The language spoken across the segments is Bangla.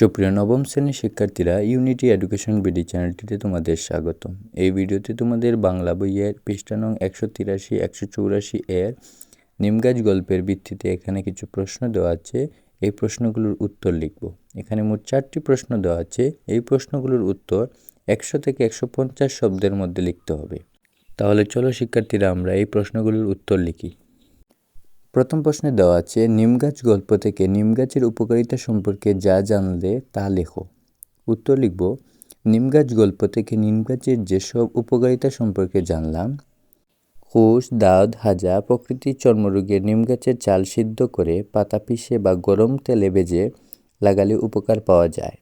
সুপ্রিয় নবম শ্রেণির শিক্ষার্থীরা ইউনিটি এডুকেশন বিডি চ্যানেলটিতে তোমাদের স্বাগতম। এই ভিডিওতে তোমাদের বাংলা বইয়ের পৃষ্ঠা নং একশো তিরাশি, একশো চৌরাশি এর নিমগাছ গল্পের ভিত্তিতে এখানে কিছু প্রশ্ন দেওয়া আছে। এই প্রশ্নগুলোর উত্তর লিখব। এখানে মোট চারটি প্রশ্ন দেওয়া আছে। এই প্রশ্নগুলোর উত্তর একশো থেকে একশো পঞ্চাশ শব্দের মধ্যে লিখতে হবে। তাহলে চলো শিক্ষার্থীরা আমরা এই প্রশ্নগুলোর উত্তর লিখি। প্রথম প্রশ্নে দেওয়া আছে, নিমগাছ গল্প থেকে নিমগাছের উপকারিতা সম্পর্কে যা জানলে তা লেখো। উত্তর লিখব, নিমগাছ গল্প থেকে নিমগাছের যেসব উপকারিতা সম্পর্কে জানলাম হুশ দাঁত, হাজা, প্রকৃতির চর্মরোগে নিমগাছের চাল সিদ্ধ করে পাতা পিষে বা গরম তেলে ভেজে লাগালে উপকার পাওয়া যায়।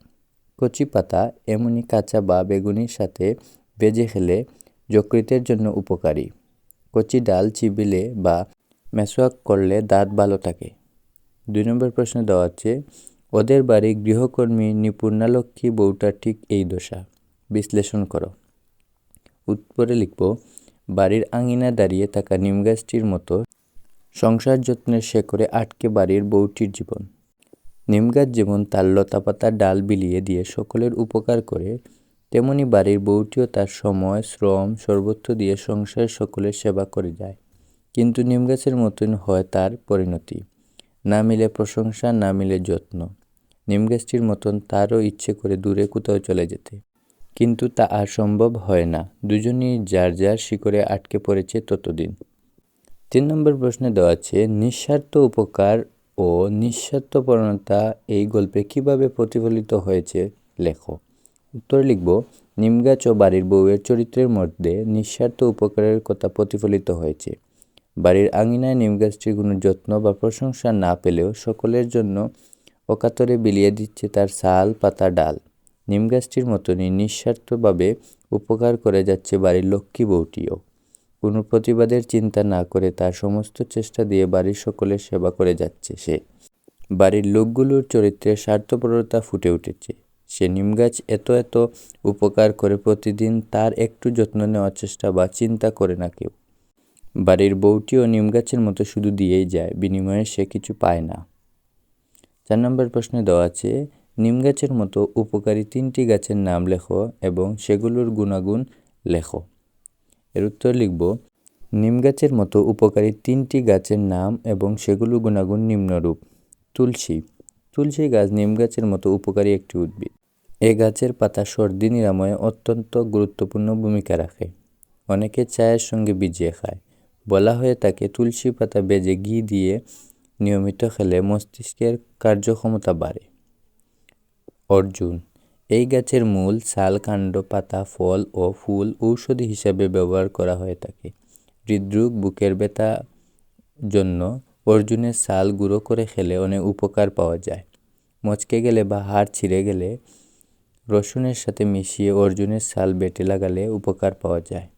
কচি পাতা এমনই কাঁচা বা বেগুনির সাথে ভেজে খেলে যকৃতের জন্য উপকারী। কচি ডাল, চিবিলে বা মেসোয়াক করলে দাঁত ভালো থাকে। দুই নম্বর প্রশ্ন দেওয়া আছে, ওদের বাড়ি গৃহকর্মী নিপুণালক্ষ্মী বউটা ঠিক এই দশা। বিশ্লেষণ করো। উত্তরে লিখব, বাড়ির আঙিনা দাঁড়িয়ে থাকা নিমগাছটির মতো সংসার যত্নের শেকড়ে আটকে বাড়ির বউটির জীবন। নিমগাছ যেমন তার লতাপাতার ডাল বিলিয়ে দিয়ে সকলের উপকার করে, তেমনি বাড়ির বউটিও তার সময়, শ্রম সর্বত্র দিয়ে সংসারের সকলের সেবা করে যায়। কিন্তু নিমগাছের মতন হয় তার পরিণতি। না মিলে প্রশংসা, না মিলে যত্ন। নিমগাছটির মতন তারও ইচ্ছে করে দূরে কোথাও চলে যেতে। কিন্তু তা আর সম্ভব হয় না। দুজনই যার যার শিকড়ে আটকে পড়েছে ততদিন। তিন নম্বর প্রশ্নে দেওয়া আছে, নিঃস্বার্থ উপকার ও নিঃস্বার্থপরণতা এই গল্পে কীভাবে প্রতিফলিত হয়েছে লেখো। উত্তর লিখব নিমগাছ ও বাড়ির বউয়ের চরিত্রের মধ্যে নিঃস্বার্থ উপকারের কথা প্রতিফলিত হয়েছে। বাড়ির আঙিনায় নিম গাছটির কোনো যত্ন বা প্রশংসা না পেলেও সকলের জন্য অকাতরে বিলিয়ে দিচ্ছে তার ছাল পাতা, ডাল। নিম গাছটির মতনই নিঃস্বার্থভাবে উপকার করে যাচ্ছে বাড়ির লক্ষ্মী বউটিও। কোনো প্রতিবাদের চিন্তা না করে তার সমস্ত চেষ্টা দিয়ে বাড়ির সকলের সেবা করে যাচ্ছে সে। বাড়ির লোকগুলোর চরিত্রে স্বার্থপরতা ফুটে উঠেছে। সে নিম গাছ এত এত উপকার করে প্রতিদিন তার একটু যত্ন নেওয়ার চেষ্টা বা চিন্তা করে না কেউ। বাড়ির বউটিও নিমগাছের মতো শুধু দিয়েই যায়, বিনিময়ে সে কিছু পায় না। চার নম্বর প্রশ্নে দেওয়া আছে, নিম গাছের মতো উপকারী তিনটি গাছের নাম লেখো এবং সেগুলোর গুণাগুণ লেখো। এর উত্তর লিখব, নিম গাছের মতো উপকারী তিনটি গাছের নাম এবং সেগুলোর গুণাগুণ নিম্নরূপ। তুলসী তুলসী গাছ নিম গাছের মতো উপকারী একটি উদ্ভিদ। এ গাছের পাতা সর্দি নিরাময়ে অত্যন্ত গুরুত্বপূর্ণ ভূমিকা রাখে। অনেকে চায়ের সঙ্গে ভিজিয়ে খায়। বলা হয়ে থাকে, তুলসী পাতা বেজে ঘি দিয়ে নিয়মিত খেলে মস্তিষ্কের কার্যক্ষমতা বাড়ে। অর্জুন, এই গাছের মূল ছাল কাণ্ড, পাতা, ফল ও ফুল ঔষধি হিসাবে ব্যবহার করা হয়ে থাকে। হৃদরোগ, বুকের ব্যথা জন্য অর্জুনের ছাল গুঁড়ো করে খেলে অনেক উপকার পাওয়া যায়। মচকে গেলে বা হাড় ছিঁড়ে গেলে রসুনের সাথে মিশিয়ে অর্জুনের ছাল বেটে লাগালে উপকার পাওয়া যায়।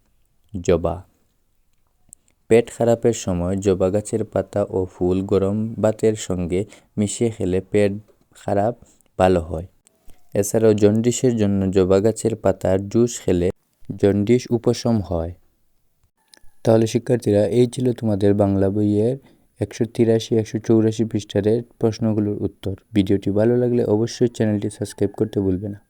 জবা পেট খারাপের সময় জবা গাছের পাতা ও ফুল গরম ভাতের সঙ্গে মিশিয়ে খেলে পেট খারাপ, ভালো হয়। এছাড়াও জন্ডিসের জন্য জবা গাছের পাতার জুস খেলে জন্ডিস উপশম হয়। তাহলে শিক্ষার্থীরা, এই ছিল তোমাদের বাংলা বইয়ের একশো তিরাশি, একশো চৌরাশি পৃষ্ঠারের প্রশ্নগুলোর উত্তর। ভিডিওটি ভালো লাগলে অবশ্যই চ্যানেলটি সাবস্ক্রাইব করতে ভুলবে না।